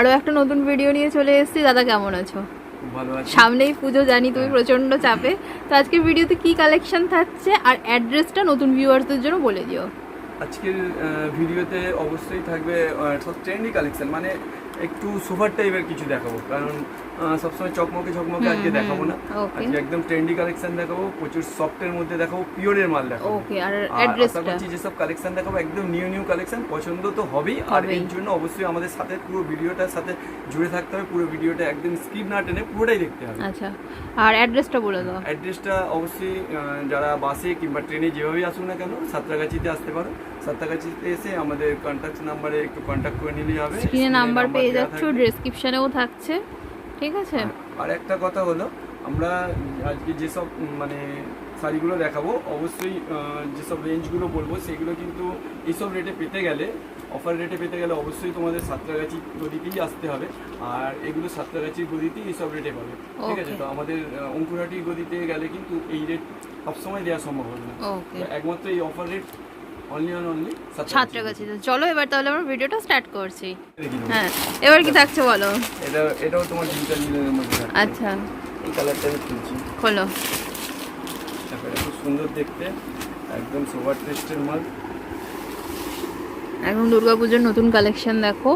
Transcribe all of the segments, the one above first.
আজকে আরও একটা নতুন ভিডিও নিয়ে চলে এসেছি। দাদা কেমন আছো? সামনেই পুজো জানি তুমি প্রচণ্ড চাপে। তো আজকের ভিডিওতে কি কালেকশন থাকছে? আর অ্যাড্রেসটা নতুন ভিউয়ার্সদের জন্য বলে দিও। আজকের ভিডিওতে অবশ্যই থাকবে সব ট্রেন্ডি কালেকশন মানে একটু সুপার টাইপের কিছু দেখাবো। কারণ সবসময় চকমকে চকমকে আজকে দেখাবো না। আজকে একদম ট্রেন্ডি কালেকশন দেখাবো প্রচুর সফটের মধ্যে দেখাবো পিওরের মাল দেখাবো। ওকে আর অ্যাড্রেসটা করছি যেসব কালেকশন দেখাবো একদম নিউ নিউ কালেকশন পছন্দ তো হবেই। আর। এর জন্য অবশ্যই আমাদের সাথে পুরো ভিডিওটার সাথে জুড়ে থাকতে হবে পুরো ভিডিওটা একদম স্কিপ না টেনে পুরোটাই দেখতে হবে। আচ্ছা আর অ্যাড্রেসটা বলে দাও। অ্যাড্রেসটা অবশ্যই যারা বাসে কিংবা ট্রেনে যেভাবেই আসুক না কেন সাতরাগাছিতে আসতে পারো। সাতরাগাছিতে এসে আমাদের কন্ট্যাক্ট নাম্বারে একটু কন্ট্যাক্ট করে নিলে হবে। স্ক্রিনে নাম্বার পেয়ে যাচ্ছ ডেসক্রিপশনেও থাকছে। ঠিক আছে? আর একটা কথা হলো আমরা আজকে যেসব মানে শাড়িগুলো দেখাবো অবশ্যই যেসব রেঞ্জগুলো বলব সেগুলো কিন্তু এইসব রেটে পেতে গেলে অফার রেটে পেতে গেলে অবশ্যই তোমাদের সাঁতরাগাছি গদিতেই আসতে হবে। আর এগুলো সাঁতরাগাছির গদিতেই এইসব রেটে পাবে। ঠিক আছে? তো আমাদের আহ, অঙ্কুরহাটি গদিতে গেলে কিন্তু এই রেট সবসময় দেওয়া সম্ভব হবে না। একমাত্র এই অফার রেট অন অনলি চলো এবার তাহলে আমরা ভিডিওটা স্টার্ট করছি। হ্যাঁ এবার কি থাকছে বলো? এটা এটাও তোমার ডিজিটাল মিলের মধ্যে আচ্ছা। এই কালারটা আমি খোলো। খুব সুন্দর দেখতে। একদম সোভার টেস্টের মাল। একদম দুর্গাপুজোর নতুন কালেকশন দেখো।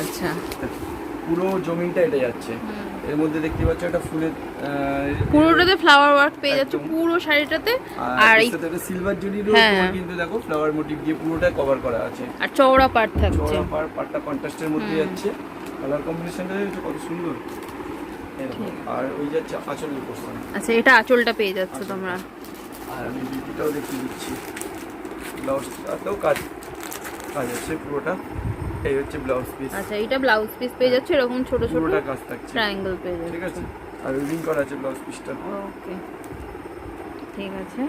আচ্ছা। পুরো জমিনটা এটা যাচ্ছে। এর মধ্যে দেখতে পাচ্ছ একটা ফুলের পুরোটাতে ফ্লাওয়ার ওয়ার্ক পেয়ে যাচ্ছে পুরো শাড়িটাতে। আর এই সিলভার হ্যাঁ। তোমার কিন্তু দেখো ফ্লাওয়ার মোটিভ দিয়ে পুরোটা কভার করা আছে। আর চওড়া পাট থাকছে। চওড়া পার পাটটা কন্ট্রাস্টের মধ্যে যাচ্ছে। কালার কম্বিনেশনটা দেখছ? কত সুন্দর। আর ওই যাচ্ছে আঁচলের পোর্শন আচ্ছা এটা আঁচলটা পেয়ে যাচ্ছ। তোমরা। আর আমি বিপিটাও দেখিয়ে দিচ্ছি। ব্লাউজটাতেও কাজ কাজ আছে পুরোটা। এই হচ্ছে ব্লাউজ পিস আচ্ছা এটা ব্লাউজ পিস পেয়ে যাচ্ছে এরকম ছোট ছোট পুরোটা কাজ থাকছে। ট্রায়াঙ্গেল পেয়ে যাচ্ছে। ঠিক আছে। আর উইভিং করা আছে ব্লাউজ পিসটা ওকে ঠিক আছে।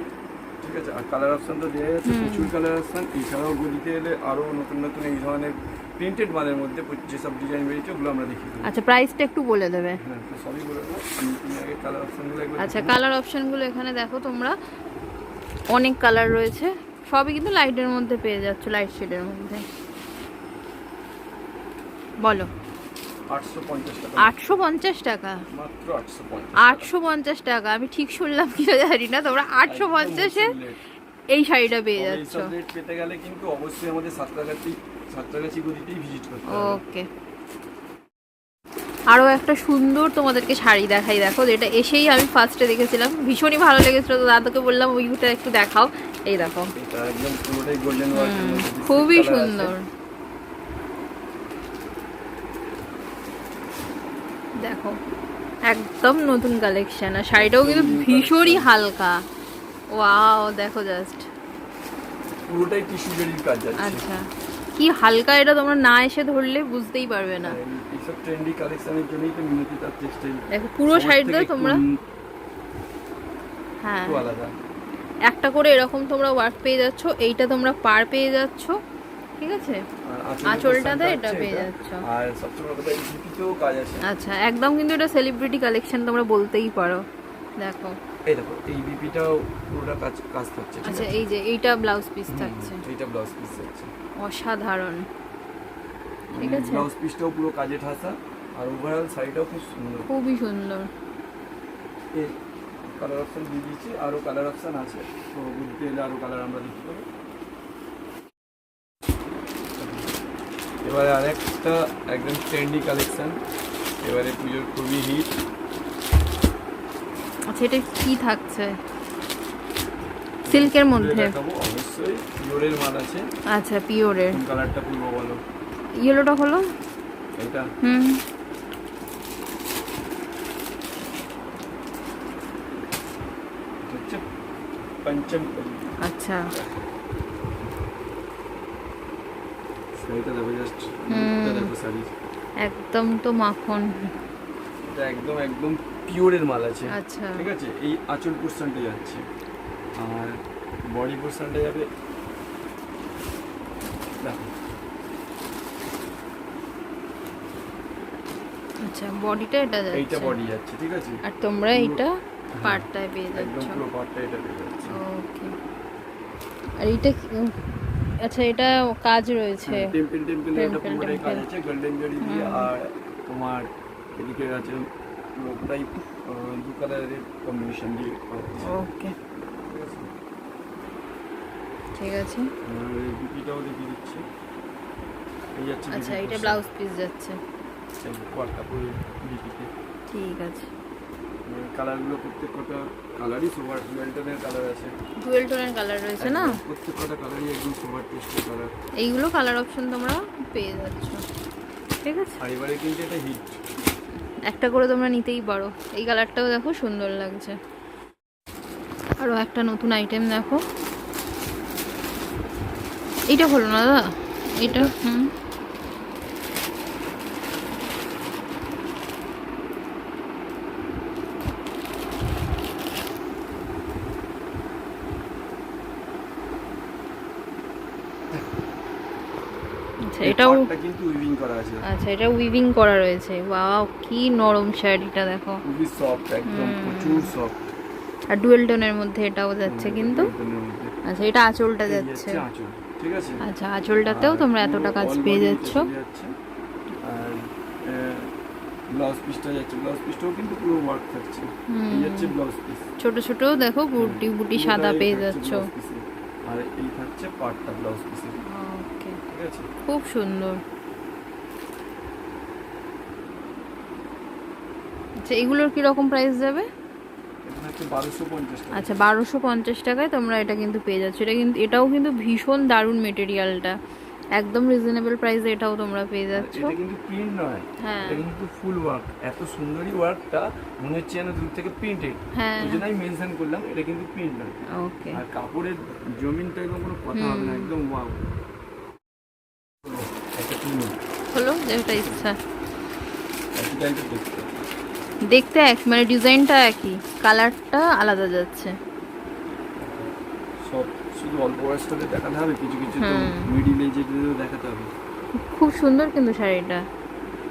ঠিক আছে আর কালার অপশন তো দেওয়া হুম। প্রচুর কালার অপশন এছাড়াও গলিতে এলে আরও নতুন নতুন এই ধরনের প্রিন্টেড মালের মধ্যে যেসব ডিজাইন বেরিয়েছে ওগুলো আমরা দেখি আচ্ছা প্রাইসটা একটু বলে দেবে। হ্যাঁ সবই বলে দেবো। আমি তুমি আগে কালার অপশনগুলো আচ্ছা কালার অপশনগুলো এখানে দেখো তোমরা। অনেক কালার রয়েছে। সবই কিন্তু লাইটের মধ্যে পেয়ে যাচ্ছ লাইট শেডের মধ্যে। বলো। আটশো পঞ্চাশ টাকা। আটশো পঞ্চাশ টাকা? আমি ঠিক শুনলাম কি জানি না। তোমরা আটশো পঞ্চাশে এই শাড়িটা পেয়ে যাচ্ছ। পেতে গেলে কিন্তু অবশ্যই আমাদের সাতটাগাছি সাতটাগাছি গদিতেই ভিজিট করতে ওকে। আরও একটা সুন্দর তোমাদেরকে শাড়ি দেখাই। দেখো যেটা এসেই আমি ফার্স্টে দেখেছিলাম। ভীষণই ভালো লেগেছিল। তো দাদাকে বললাম ওইটা একটু দেখাও। এই দেখো। খুবই সুন্দর। দেখো একদম নতুন কালেকশন আর শাড়িটাও কিন্তু ভীষণই হালকা। ওয়াও দেখো জাস্ট পুরোটাই টিস্যু জরির কাজ যাচ্ছে। আচ্ছা। কি হালকা এটা তোমরা না এসে ধরলে বুঝতেই পারবে না। আর এইসব ট্রেন্ডি কালেকশনের জন্যই তো মিনতি তার টেক্সটাইল দেখো পুরো শাড়িটা তোমরা হ্যাঁ। একটা করে এরকম তোমরা ওয়ার্ক পেয়ে যাচ্ছ এইটা তোমরা পার পেয়ে যাচ্ছ। ঠিক আছে? আঁচলটাতে এটা পেয়ে যাচ্ছ। আর সবচেয়ে বড় কথা এই কাজ আছে। আচ্ছা একদম কিন্তু এটা সেলিব্রিটি কালেকশন তোমরা বলতেই পারো। দেখো। এই দেখো এই বিপিটাও পুরোটা কাজ কাজ থাকছে আচ্ছা এই যে এইটা ব্লাউজ পিস থাকছে। এইটা ব্লাউজ পিস থাকছে। অসাধারণ। ঠিক আছে। ব্লাউজ পিসটাও পুরো কাজে ঠাসা আর ওভারঅল শাড়িটাও খুব সুন্দর। খুবই সুন্দর। কালার অপশন দিয়ে দিয়েছি আরও কালার অপশন আছে। তো বুঝতে এলে আরও কালার আমরা দেখতে পাবো। এবারে আরেকটা একদম ট্রেন্ডি কালেকশন এবারে পুজোর খুবই হিট আচ্ছা এটা কি থাকছে? সিল্কের মধ্যে। অবশ্যই। পিওরের মাল আছে। আচ্ছা পিওরের। কালারটা পুরো বলো? ইয়েলোটা হলো? এটা হুম। আচ্ছা। শাড়িটা দেখো জাস্ট। দেখো শাড়ি একদম তো মাখন। এটা একদম একদম পিওরের মাল আছে। আচ্ছা। ঠিক আছে? এই আঁচল পোর্শনটা যাচ্ছে। আর বডি পোর্শনটা যাবে দেখো। আচ্ছা বডিটা এটা এইটা বডি যাচ্ছে ঠিক আছে? আর তোমরা পুরো- এইটা হ্যাঁ, পার্টটায় পেয়ে একদম পুরো পাটটা এটা পেয়ে যাচ্ছে। ওকে আর এইটা কি- আচ্ছা এটা কাজ রয়েছে। টেম্পল টেম্পল একটা Temple, পুরোটাই কাজ. আছে গোল্ডেন জরি দিয়ে আর তোমার এদিকে আছে পুরোটাই আহ, দু কালারের কম্বিনেশন দিয়ে ওকে। ঠিক আছে? ঠিক আর এই বিপিটাও দেখিয়ে দিচ্ছি। আচ্ছা এটা ব্লাউজ পিস যাচ্ছে। ঠিক আছে। কালারগুলো প্রত্যেক কটা কালারই কালার আছে। ডুয়েল টোনের কালার রয়েছে না? একদম প্রত্যেক কটা কালারই একদম টেস্টের কালার এইগুলো কালার অপশন তোমরা পেয়ে যাচ্ছ। ঠিক আছে? এবারে কিন্তু এটা হিট একটা করে তোমরা নিতেই পারো। এই কালারটাও দেখো সুন্দর লাগছে। আরও একটা নতুন আইটেম দেখো। এইটা হলো না দাদা? এটা হুম আচ্ছা এটাও কিন্তু উইভিং করা আছে। আচ্ছা এটা উইভিং করা রয়েছে। ওয়াও কি নরম শাড়িটা দেখো। খুবই সফট একদম। প্রচুর সফট আর ডুয়েল টোনের মধ্যে এটাও যাচ্ছে কিন্তু। আচ্ছা এটা আঁচলটা যাচ্ছে। ঠিক আছে? আচ্ছা আঁচলটাতেও তোমরা এতটা কাজ পেয়ে যাচ্ছ। আর ব্লাউজ পিসটা যাচ্ছে। ব্লাউজ পিসটাও কিন্তু পুরো ওয়ার্ক থাকছে। হুম। এই যাচ্ছে ব্লাউজ পিস ছোট ছোট দেখো বুটি বুটি সাদা পেয়ে যাচ্ছ। আর এই থাকছে পার্টটা ব্লাউজ পিসে ওকে ঠিক আছে খুব সুন্দর। আচ্ছা এগুলোর কি রকম প্রাইস যাবে আচ্ছা বারোশো পঞ্চাশ টাকায় তোমরা এটা কিন্তু পেয়ে যাচ্ছ। এটা কিন্তু এটাও কিন্তু ভীষণ দারুণ মেটেরিয়ালটা একদম রিজনেবল প্রাইসে এটাও তোমরা পেয়ে যাচ্ছ। এটা কিন্তু প্রিন্ট নয়। হ্যাঁ। এটা কিন্তু ফুল ওয়ার্ক এত সুন্দরই ওয়ার্কটা মনে হচ্ছে যেন দূর থেকে প্রিন্টেড হ্যাঁ। ওই আমি মেনশন করলাম এটা কিন্তু প্রিন্ট নয়। ওকে আর কাপড়ের জমিনটা একদম কোনো কথা হবে না। একদম ওয়াও একটা কিনো হলো যেটা ইচ্ছা। দেখতে। এক মানে ডিজাইনটা একই কালারটা আলাদা যাচ্ছে। সব শুধু অল্প বয়সটাতে দেখাতে হবে কিছু কিছু তো। মিডিল এজেদেরও দেখাতে হবে। খুব সুন্দর কিন্তু শাড়িটা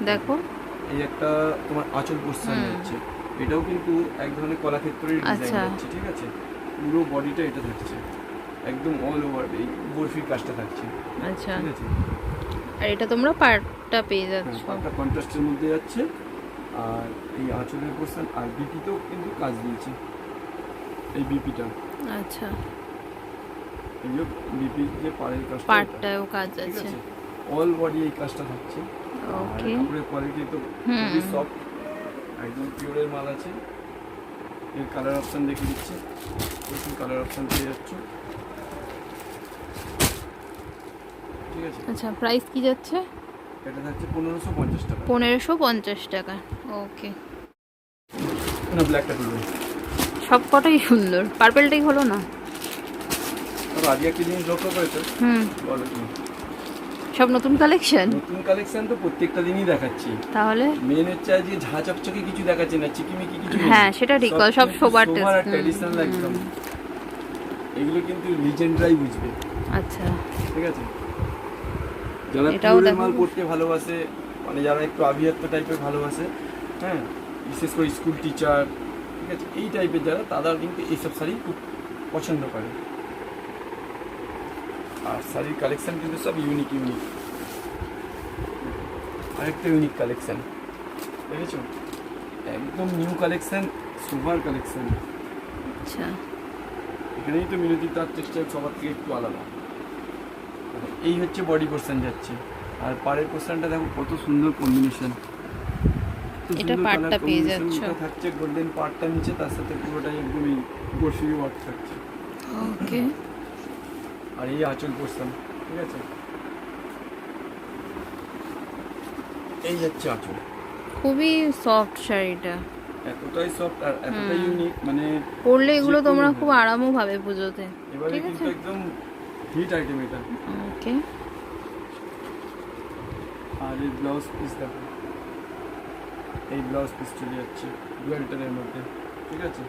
দেখো। এই একটা তোমার আঁচল হুম। যাচ্ছে। এটাও কিন্তু এক ধরনের কলাক্ষেত্রের ডিজাইন আচ্ছা। ঠিক আছে? পুরো বডিটা এটা থাকছে। একদম অল ওভার এই বরফির কাজটা থাকছে। আচ্ছা। ঠিক আছে? আর এটা তোমরা পার্টটা পেয়ে হ্যাঁ যাচ্ছ। কন্ট্রাস্টের মধ্যে যাচ্ছে। আর এই আঁচলের পোর্শন আর বিপিতেও কিন্তু কাজ দিয়েছে। এই বিপিটা আচ্ছা। এই যে বিপি যে পাড়ের কাজটা পার্টটাও কাজ আছে। অল বডি এই কাজটা থাকছে। ওকে কাপড়ের কোয়ালিটি তো। খুবই সফট একদম পিওরের মাল আছে। এর কালার অপশন দেখে দিচ্ছি। প্রচুর কালার অপশন পেয়ে যাচ্ছ। ঠিক আছে? আচ্ছা প্রাইস কি যাচ্ছে? এটা থাকছে পনেরোশো পঞ্চাশ টাকা। পনেরোশো পঞ্চাশ টাকা ওকে না ব্ল্যাকটা তুলবে সব কটাই সুন্দর পার্পেলটাই হলো না? তবে আজকে একটা জিনিস লক্ষ্য করেছ? হুম। বলো তুমি। সব নতুন কালেকশন নতুন কালেকশন তো প্রত্যেকটা দিনই দেখাচ্ছি। তাহলে? মেন হচ্ছে আজকে ঝা চকচকে কিছু দেখাচ্ছে না চিকিমিকি কিছু হ্যাঁ, সেটা ঠিক সব সোবার ট্র্যাডিশনাল একদম। এগুলো কিন্তু লিজেন্ডরাই বুঝবে। আচ্ছা। ঠিক আছে? যারা পিওরের মাল পড়তে ভালোবাসে মানে যারা একটু আভিয়াত্ম টাইপের ভালোবাসে হ্যাঁ বিশেষ করে স্কুল টিচার ঠিক আছে এই টাইপের যারা তারা কিন্তু এইসব শাড়ি খুব পছন্দ করে। আর শাড়ির কালেকশন কিন্তু সব ইউনিক ইউনিক আরেকটা ইউনিক কালেকশন দেখেছ? একদম নিউ কালেকশন সুপার কালেকশন আচ্ছা। এখানেই তো মিনতি তার টেক্সচার সবার থেকে একটু আলাদা। এই হচ্ছে বডি পোর্শন যাচ্ছে। আর পাড়ের পোর্শনটা দেখো কত সুন্দর কম্বিনেশন এটা পাড়টা পেয়ে যাচ্ছ। থাকছে গোল্ডেন পার্টটা নিচে তার সাথে পুরোটাই একদমই বর্ষি ওয়ার্ক থাকছে। ওকে। আর এই আঁচল পোর্শন ঠিক আছে? এই যাচ্ছে আঁচল। খুবই সফট শাড়িটা এতটাই সফট আর এতটাই ইউনিক মানে পরলে এগুলো তোমরা খুব আরামও ভাবে পুজোতে। এবারে কিন্তু একদম হিট আইটেম এটা ওকে আর এই ব্লাউজ পিস দেখো। এই ব্লাউজ পিস চলে যাচ্ছে ডুয়েলটারের মধ্যে। ঠিক আছে?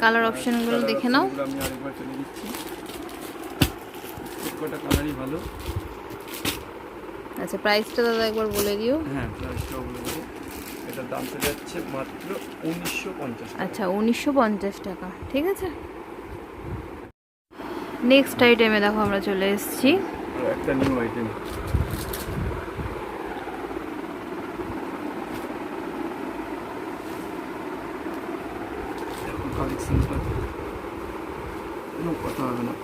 কালার অপশনগুলো দেখে নাও। আমি আরেকবার চলে দিচ্ছি। সবকটা কালারই ভালো। আচ্ছা প্রাইসটা দাদা একবার বলে দিও। হ্যাঁ প্রাইসটাও বলে দেবো। এটার দাম চলে যাচ্ছে মাত্র উনিশশো পঞ্চাশ আচ্ছা উনিশশো পঞ্চাশ টাকা। ঠিক আছে? নেক্সট আইটেমে দেখো আমরা চলে এসেছি। একটা নিউ আইটেম না।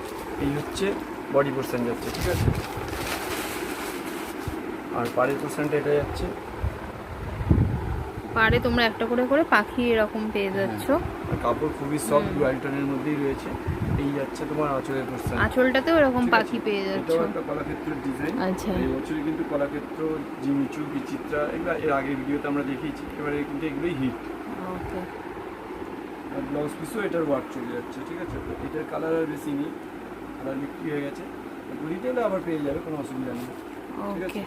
এই হচ্ছে বডি যাচ্ছে, ঠিক আছে? আর পাড়ের পোর্শনটা এটা যাচ্ছে। পাড়ে তোমরা একটা করে করে পাখি এরকম পেয়ে যাচ্ছ। কাপড় খুবই সফট হুম। মধ্যেই রয়েছে। এই যাচ্ছে তোমার আঁচলের পোর্শন আঁচলটাতেও এরকম পাখি পেয়ে যাচ্ছ। এটাও একটা কলাক্ষেত্রের ডিজাইন আচ্ছা। এই বছরে কিন্তু কলাক্ষেত্র জিমিচু বিচিত্রা এগুলো এর আগের ভিডিওতে আমরা দেখিয়েছি। এবারে কিন্তু এগুলোই হিট ওকে। আর ব্লাউজ পিসও এটার ওয়ার্ক চলে যাচ্ছে ঠিক আছে? তো এটার কালার আর বেশি নেই। কালার বিক্রি হয়ে গেছে। রিটেলে আবার পেয়ে যাবে কোনো অসুবিধা নেই। ঠিক আছে।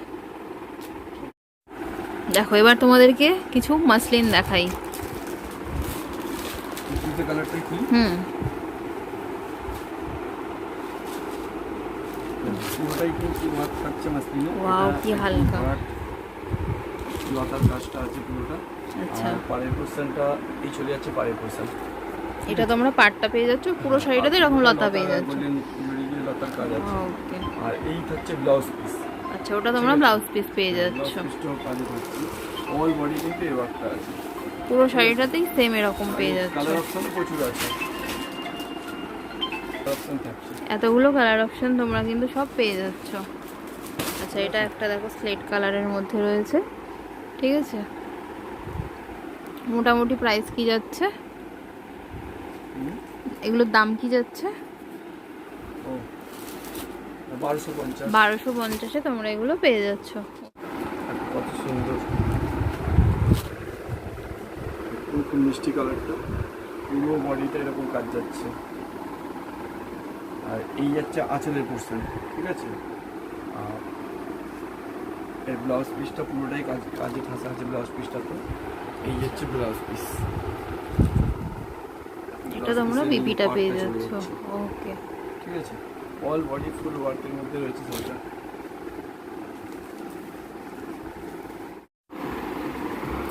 দেখো এবার তোমাদেরকে কিছু মাসলিন দেখাই। হুম। পুরোটাই কিন্তু ওয়ার্ক থাকছে মাসলিনে। Wow, কি একদম হালকা। লতার কাজটা আছে পুরোটা। আচ্ছা। আর পাড়ের পোর্শনটা এই চলে যাচ্ছে পাড়ের পোর্শন এটা তোমরা পাটটা পেয়ে যাচ্ছ পুরো শাড়িটাতে এরকম লতা পেয়ে যাচ্ছ। গোল্ডেন জড়ি দিয়ে লতার কাজ আছে। আর এই হচ্ছে ব্লাউজ পিস আচ্ছা ওটা তোমরা ব্লাউজ পিস পেয়ে যাচ্ছ। কাজে থাকছে। অল বডি কিন্তু এই ওয়ার্কটা আছে। পুরো শাড়িটাতেই সেম এরকম পেয়ে যাচ্ছ। কালার অপশন প্রচুর আছে। এতগুলো কালার অপশন তোমরা কিন্তু সব পেয়ে যাচ্ছ। আচ্ছা এটা একটা দেখো স্লেট কালারের মধ্যে রয়েছে। ঠিক আছে? মোটামুটি প্রাইস কি যাচ্ছে? এগুলোর দাম কি যাচ্ছে? বারোশো পঞ্চাশ। তোমরা এগুলো পেয়ে যাচ্ছ। কত সুন্দর। খুব মিষ্টি কালারটা পুরো বডিটা এরকম কাজ যাচ্ছে। আর এই যাচ্ছে আঁচলের পোর্শন ঠিক আছে? আর এর ব্লাউজ পিসটা পুরোটাই কাজ কাজে ঠাসা আছে ব্লাউজ পিসটা তো এই হচ্ছে ব্লাউজ পিস এটা তোমরা বিপিটা পেয়ে যাচ্ছ। ওকে ঠিক আছে? অল বডি ফুল ওয়ার্কের মধ্যে রয়েছে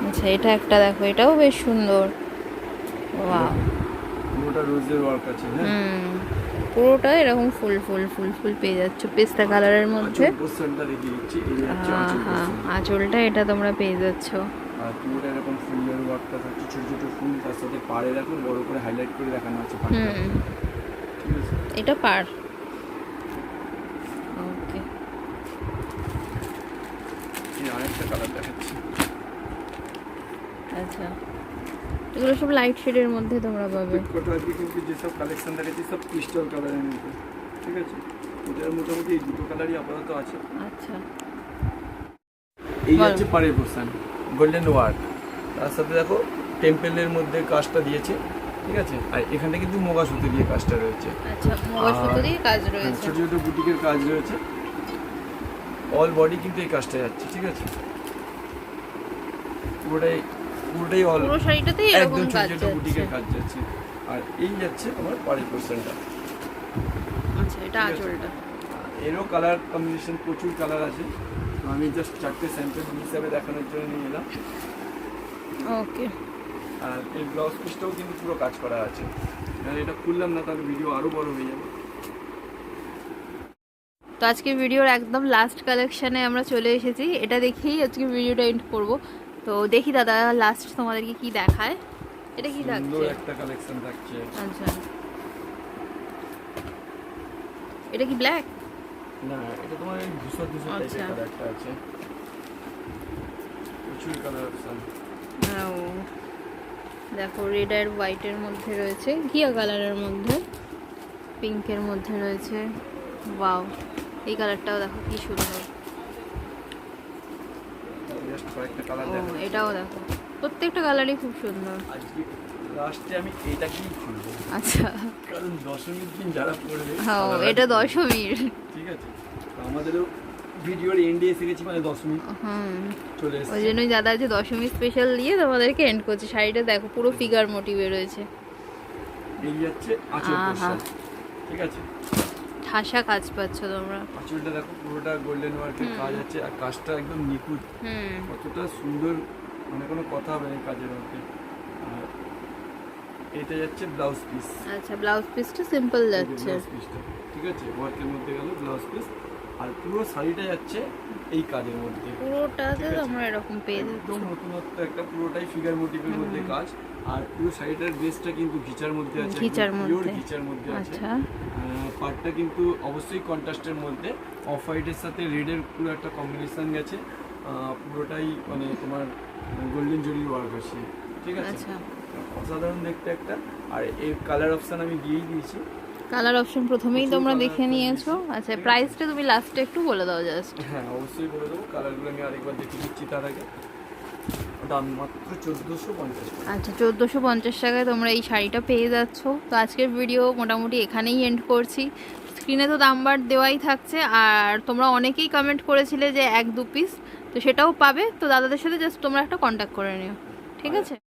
আচ্ছা এটা একটা দেখো এটাও বেশ সুন্দর। ওয়াও পুরোটা রোজের ওয়ার্ক আছে হ্যাঁ? পুরোটা এরকম ফুল ফুল ফুল ফুল পেয়ে যাচ্ছ। পেস্তা কালারের মধ্যে। আঁচলটা এটা তোমরা পেয়ে যাচ্ছ। আর পুরোটা এরকম ফুলের ওয়ার্কটা থাকছে ছোট ছোট ফুল তার সাথে পাড়ে দেখুন বড় করে হাইলাইট করে দেখানো আছে হুম। এটা পার ওকে কালার দেখাচ্ছি। আচ্ছা। এগুলো সব লাইট শেডের মধ্যে তোমরা পাবে। কত আজকে কিন্তু যেসব কালেকশন দেখাচ্ছি সব ক্রিস্টাল কালারের মধ্যে। ঠিক আছে? এটার মোটামুটি এই দুটো কালারই আপাতত আছে। আচ্ছা। এই হচ্ছে পাড়ের পোর্শন গোল্ডেন ওয়ার্ক তার সাথে দেখো টেম্পেলের মধ্যে কাজটা দিয়েছে। ঠিক আছে? আর এখানটা কিন্তু মোগা সুতো দিয়ে কাজটা রয়েছে। আচ্ছা মোবাইল সুতো দিয়ে কাজ হ্যাঁ, রয়েছে। ছোট ছোট বুটিকের কাজ রয়েছে। অল বডি কিন্তু এই কাজটা যাচ্ছে ঠিক আছে? পুরোটাই পুরোটাই অল পুরো শাড়িটাতেই এরকম কাজ যাচ্ছে। বুটিকের কাজ যাচ্ছে। আর এই যাচ্ছে আমার পাড়ের পোর্শনটা আচ্ছা এটা আঁচলটা এরও কালার কম্বিনেশন প্রচুর কালার আছে। আমি জাস্ট চারটে স্যাম্পল হিসাবে দেখানোর জন্য নিয়ে এলাম। ওকে আর এই ব্লাউজ পিসটাও কিন্তু পুরো কাজ করা আছে। আর এটা খুললাম না তাহলে ভিডিও আরও বড় হয়ে যাবে। তো আজকের ভিডিওর একদম লাস্ট কালেকশানে আমরা চলে এসেছি। এটা দেখেই আজকে ভিডিওটা এন্ড করব। তো দেখি দাদা লাস্ট তোমাদেরকে কি দেখায়? এটা কি থাকছে একটা কালেকশন থাকছে। আচ্ছা। এটা কি ব্ল্যাক না এটা তোমার ধূসর ধূসর টাইপের আচ্ছা। কালারটা আছে। প্রচুর কালার অপশন দেখো রেড আর হোয়াইটের মধ্যে রয়েছে। ঘিয়া কালারের মধ্যে পিঙ্কের মধ্যে রয়েছে। ওয়াও এই কালারটাও দেখো কি সুন্দর। কয়েকটা কালার দেখো। এটাও দেখো। প্রত্যেকটা কালারই খুব সুন্দর। আজকে লাস্টে আমি এইটাকেই খুলবো। আচ্ছা। কারণ দশমীর দিন যারা পড়বে হ্যাঁ এটা দশমীর। ঠিক আছে? আমাদেরও ভিডিওর এন্ডে এসে গেছি মানে দশমী। হুম। চলে ওই জন্যই দাদা যে দশমী স্পেশাল দিয়ে তোমাদেরকে এন্ড করছে। শাড়িটা দেখো পুরো ফিগার মোটিভে রয়েছে। এই যাচ্ছে আঁচল ঠিক আছে? ঠাসা কাজ পাচ্ছ তোমরা। আঁচলটা দেখো পুরোটা গোল্ডেন ওয়ার্কের কাজ আছে আর কাজটা একদম নিখুঁত। হুম। কতটা সুন্দর মানে কোনো কথা হবে না এই কাজের মধ্যে। এটা যাচ্ছে ব্লাউজ পিস আচ্ছা ব্লাউজ পিসটা সিম্পল যাচ্ছে। ঠিক আছে ওয়ার্কের মধ্যে গেল ব্লাউজ পিস আর পুরো শাড়িটা যাচ্ছে এই কাজের মধ্যে। পুরোটাতে। তোমরা এরকম পেয়ে একদম যাচ্ছ। নতুনত্ব একটা পুরোটাই ফিগার মোটিভের মধ্যে কাজ। আর পুরো শাড়িটার বেসটা কিন্তু ঘিচার মধ্যে আছে ঘিচার মধ্যে। ঘিচার মধ্যে আছে। আচ্ছা। পার্টটা কিন্তু অবশ্যই কন্ট্রাস্টের মধ্যে। অফ হোয়াইটের সাথে রেডের পুরো একটা কম্বিনেশন গেছে। পুরোটাই মানে তোমার গোল্ডেন জরির ওয়ার্ক আছে ঠিক আছে? আচ্ছা। অসাধারণ দেখতে একটা। আর এর কালার অপশান আমি দিয়েই দিয়েছি। কালার অপশন প্রথমেই তোমরা দেখে নিয়েছো। আচ্ছা প্রাইসটা তুমি লাস্টে একটু বলে দাও জাস্ট হ্যাঁ অবশ্যই বলে দেবো। কালারগুলো আমি আরেকবার দেখে দিচ্ছি তার আগে। দাম মাত্র চোদ্দোশো পঞ্চাশ আচ্ছা চোদ্দোশো পঞ্চাশ টাকায় তোমরা এই শাড়িটা পেয়ে যাচ্ছ। তো আজকের ভিডিও মোটামুটি এখানেই এন্ড করছি। স্ক্রিনে তো নাম্বার দেওয়াই থাকছে আর তোমরা অনেকেই কমেন্ট করেছিলে যে এক দু পিস তো সেটাও পাবে। তো দাদাদের সাথে জাস্ট তোমরা একটা কন্ট্যাক্ট করে নিও। ঠিক আছে?